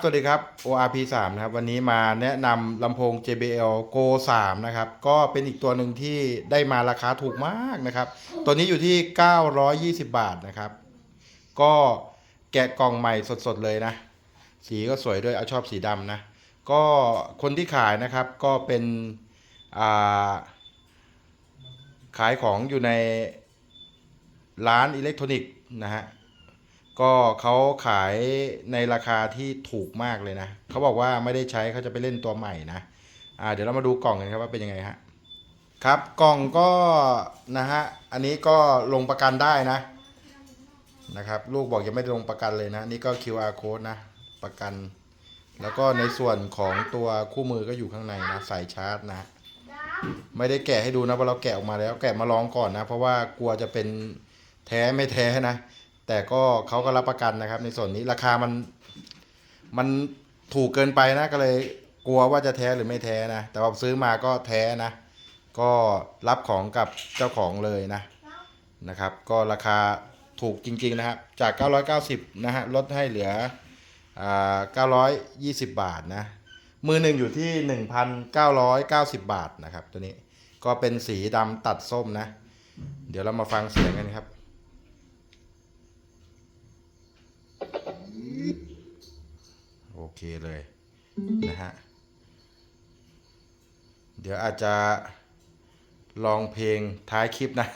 สวัสดีครับ ORP 3นะครับวันนี้มาแนะนำลำโพง JBL Go 3นะครับก็เป็นอีกตัวหนึ่งที่ได้มาราคาถูกมากนะครับตัวนี้อยู่ที่ 920 บาทนะครับ ก็แกะกล่องใหม่สดๆเลยนะ สีก็สวยด้วยเอาชอบสีดำนะ ก็คนที่ขายนะครับก็เป็นาขายของอยู่ในร้านอิเล็กทรอนิกส์นะฮะ ก็เขาขายในราคาที่ถูกมากเลยนะเขาบอกว่าไม่ได้ใช้เขาจะไปเล่นตัวใหม่นะอ่าเดี๋ยวเรามาดูกล่องกันครับว่าเป็นยังไงฮะครับกล่องก็นะฮะอันนี้ก็ลงประกันได้นะนะครับลูกบอกยังไม่ได้ลงประกันเลยนะนี่ก็ QR code นะประกัน แล้วก็ในส่วนของตัวคู่มือก็อยู่ข้างในนะใส่ชาร์จนะ ไม่ได้แกะให้ดูนะเพราะเราแกะออกมาแล้วแกะมาลองก่อนนะ เพราะว่ากลัวจะเป็นแท้ไม่แท้นะ แต่ก็เขาก็รับประกันนะครับ ในส่วนนี้ราคามันมันถูกเกินไปนะก็เลยกลัวว่าจะแท้หรือไม่แท้นะ แต่ว่าซื้อมาก็แท้นะ ก็รับของกับเจ้าของเลยนะนะครับ ก็ราคาถูกจริงๆนะครับ จาก 990 นะฮะลดให้เหลืออ่า920 บาทนะ มือหนึ่งอยู่ที่ 1,990 บาทนะครับ ตัวนี้ก็เป็นสีดำตัดส้มนะ เดี๋ยวเรามาฟังเสียงกันครับ โอ เคเลยนะฮะ เดี๋ยวอาจจะลองเพลงท้ายคลิปนะ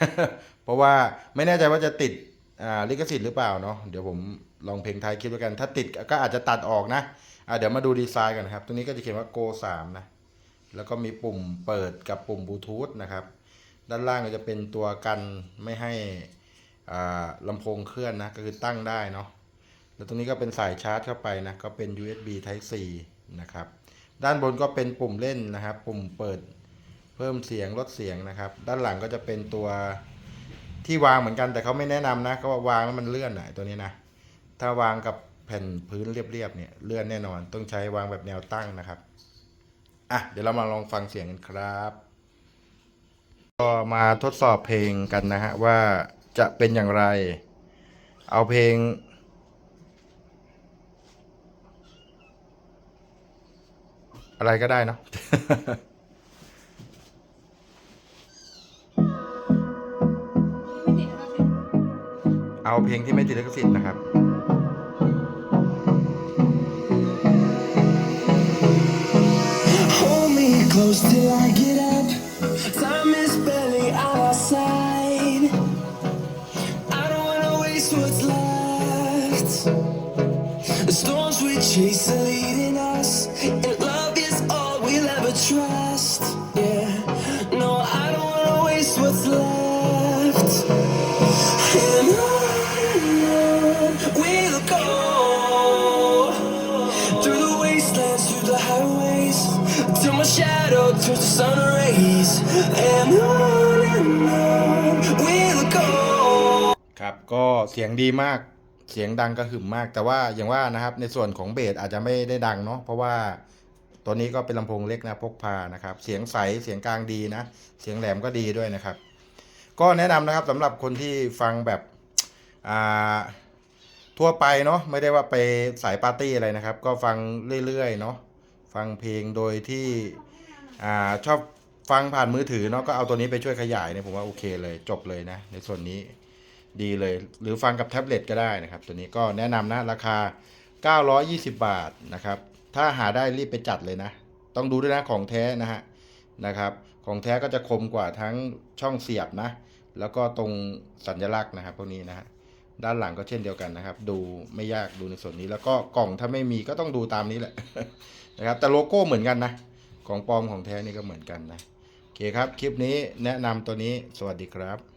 เพราะว่าไม่แน่ใจว่าจะติดลิขสิทธิ์หรือเปล่าเนาะ เดี๋ยวผมลองเพลงท้ายคลิปแล้วกัน ถ้าติดก็อาจจะตัดออกนะอ่าเดี๋ยวมาดูดีไซน์กันนะครับตรงนี้ก็จะเขียนว่า Go 3นะ แล้วก็มีปุ่มเปิดกับปุ่มบลูทูธนะครับ ด้านล่างก็จะเป็นตัวกันไม่ให้ลำโพงเคลื่อนนะ ก็คือตั้งได้เนาะ แล้วตรงนี้ก็เป็นสายชาร์จเข้าไปนะก็เป็น USB Type C นะครับด้านบนก็เป็นปุ่มเล่นนะครับ ปุ่มเปิดเพิ่มเสียงลดเสียงนะครับ ด้านหลังก็จะเป็นตัวที่วางเหมือนกันแต่เขาไม่แนะนำนะเขาว่าวางแล้วมันเลื่อนอะตัวนี้นะถ้าวางกับแผ่นพื้นเรียบๆเนี่ยเลื่อนแน่นอน ต้องใช้วางแบบแนวตั้งนะครับอะเดี๋ยวเรามาลองฟังเสียงกันครับ ก็มาทดสอบเพลงกันนะฮะว่าจะเป็นอย่างไร เอาเพลง อะไรก็ได้เนาะเอาเพลงที่ไม่ติดลิขสิทธิ์นะครับ Hold me close till I get up. Time is barely on our side. I don't wanna waste what's left. The storms we chase are leading us, shadow turns to sun rays. And on and on we'll go. ครับก็เสียงดีมากเสียงดังกระหึ่มมาก แต่ว่าอย่างว่านะครับในส่วนของเบสอาจจะไม่ได้ดังเนาะเพราะว่าตัวนี้ก็เป็นลำโพงเล็กนะพกพานะครับ เสียงใสเสียงกลางดีนะ เสียงแหลมก็ดีด้วยนะครับ ก็แนะนำนะครับสำหรับคนที่ฟังแบบอ่าทั่วไปเนาะไม่ได้ว่าไปสายปาร์ตี้อะไรนะครับ ก็ฟังเรื่อยๆเนาะ ฟังเพลงโดยที่อ่าชอบฟังผ่านมือถือเนาะก็เอาตัวนี้ไปช่วยขยายเนี่ยผมว่าโอเคเลยจบเลยนะ ในส่วนนี้ดีเลย หรือฟังกับแท็บเล็ตก็ได้นะครับ ตัวนี้ก็แนะนำนะราคา 920 บาทนะครับ ถ้าหาได้รีบไปจัดเลยนะ ต้องดูด้วยนะของแท้นะฮะนะครับ ของแท้ก็จะคมกว่าทั้งช่องเสียบนะ แล้วก็ตรงสัญลักษณ์นะครับพวกนี้นะฮะ ด้านหลังก็เช่นเดียวกันนะครับ ดูไม่ยากดูในส่วนนี้ แล้วก็กล่องถ้าไม่มีก็ต้องดูตามนี้แหละนะครับ แต่โลโก้เหมือนกันนะ ของปลอมของแท้นี่ก็เหมือนกันนะโอเคครับ คลิปนี้แนะนำตัวนี้สวัสดีครับ